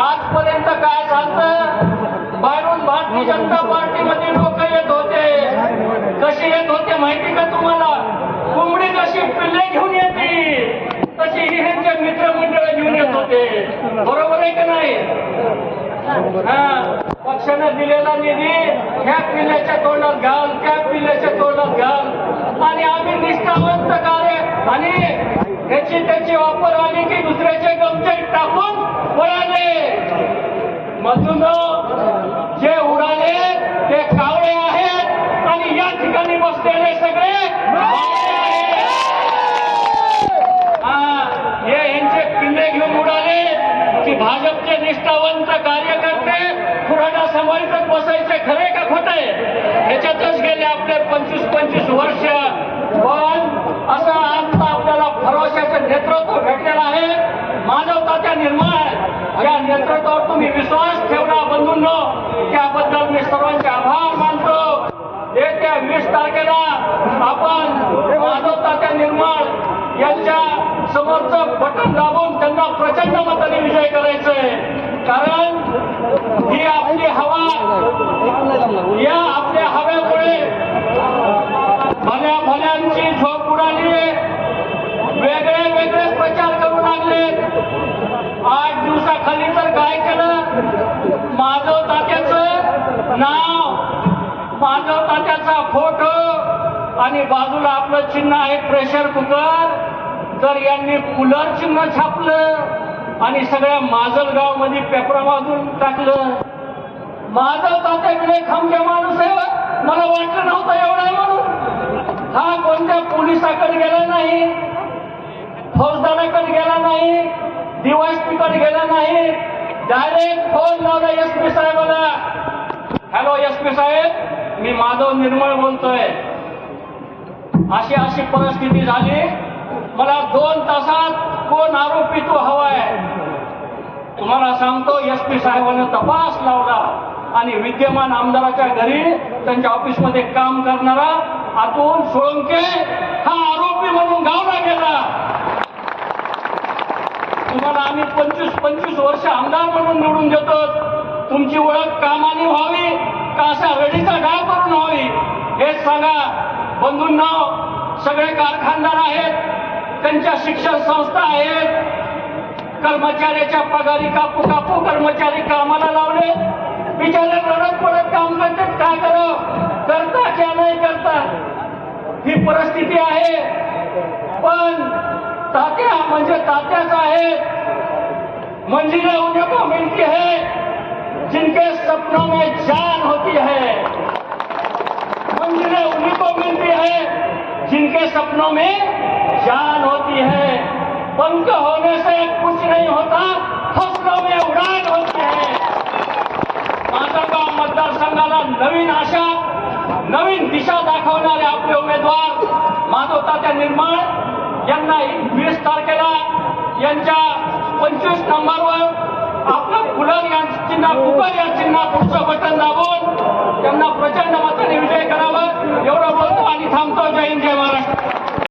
आजपर्यंत काय झालं बाहेरून भारतीय जनता पार्टीमध्ये लोक येत होते. कसे येत होते माहिती का तुम्हाला? कोंबडी कशी पिल्ले घेऊन येते तशी ह्यांच्या मित्रमंडळ घेऊन येत होते. बरोबर आहे का नाही? हा. पक्षानं दिलेला निधी ह्या पिल्ल्याच्या तोंडात घाल त्या पिल्ल्याच्या तोंडात घाल. आणि आम्ही निष्ठावंत कार्य आणि त्याची त्याची वापर आली की दुसऱ्याचे गमचे टाकून पळाले मधून जे उडाले ते कावळे आहेत आणि या ठिकाणी बसलेले सगळे हा, हे यांचे किल्ले घेऊन उडाले की भाजपचे निष्ठावंत कार्यकर्ते खुराडा सांभाळतच बसायचे खरे का खोटे? ह्याच्यातच गेले आपले पंचवीस पंचवीस वर्ष. या नेतृत्वावर तुम्ही विश्वास ठेवला बंधून. त्याबद्दल मी सर्वांचे आभार मानतो. येत्या वीस तारखेला आपण माधवताच्या निर्माण यांच्या समोरचं बटन दाबून त्यांना प्रचंड मताने विजय करायचंय कारण ही आपली हवा या आपल्या हव्यामुळे भल्या भल्यांची झोप उडाली वेगळे वेगळे प्रचार करू लागले आठ दिवसाखाली तर काय केलं माधव तात्याचं नाव माझं तात्याचा फोटो आणि बाजूला आपलं चिन्ह आहे प्रेशर कुकर तर यांनी कुलर चिन्ह छापलं आणि सगळ्या माजलगावमध्ये पेपरामधून टाकलं. माधव तात्याकडे खमके माणूस आहे मला वाटलं नव्हतं एवढा आहे म्हणून. हा कोणत्या पोलिसाकडे गेला नाही? फौजदाराकडे गेला नाही? डीवायसपीकडे गेला नाही? डायरेक्ट फोन लावला एस पी साहेबाला. एस पी साहेब मी माधव निर्मळ बोलतोय. अशी अशी परिस्थिती झाली. मला दोन तासात कोण आरोपी तो हवाय? तुम्हाला सांगतो एस पी साहेबांनी तपास लावला आणि विद्यमान आमदाराच्या घरी त्यांच्या ऑफिसमध्ये काम करणारा अतुल सोळंके हा आरोपी म्हणून गावला गेला. तुम्हाला आम्ही पंचवीस पंचवीस वर्ष आमदार म्हणून निवडून देतो. तुमची ओळख कामा अशा वेळीचा रडीचा डाळ करून हवी. हेच सांगा बंधूंना सगळे कारखानदार आहेत त्यांच्या शिक्षण संस्था आहेत. कर्मचाऱ्याच्या पगारी कापू कापू कर्मचारी कामाला लावले. बिचारे रडत पडत काम करतात. काय करा? करता क्या नाही करता ही परिस्थिती आहे. पण तात्या म्हणजे तात्याच आहेत. मंजिलें उन्हें को मिलती है जिनके सपनों में जान होती है मंजिलें उन्हीं को मिलती है जिनके सपनों में जान होती है। पंख होने से कुछ नहीं होता फसलों में उड़ान होती है। मतदार मतदारसंघाला नवीन आशा नवीन दिशा दाखवणारे आपले उमेदवार माधवताच्या निर्माण यांना वीस तारखेला यांच्या पंचवीस नंबरवर आपलं फुलर या चिन्ह कुकर या चिन्ह पुढचं बटन दाबून त्यांना प्रचंड मताने विजय करावा. एवढं बोलतो आणि थांबतो. जय हिंद जय महाराष्ट्र.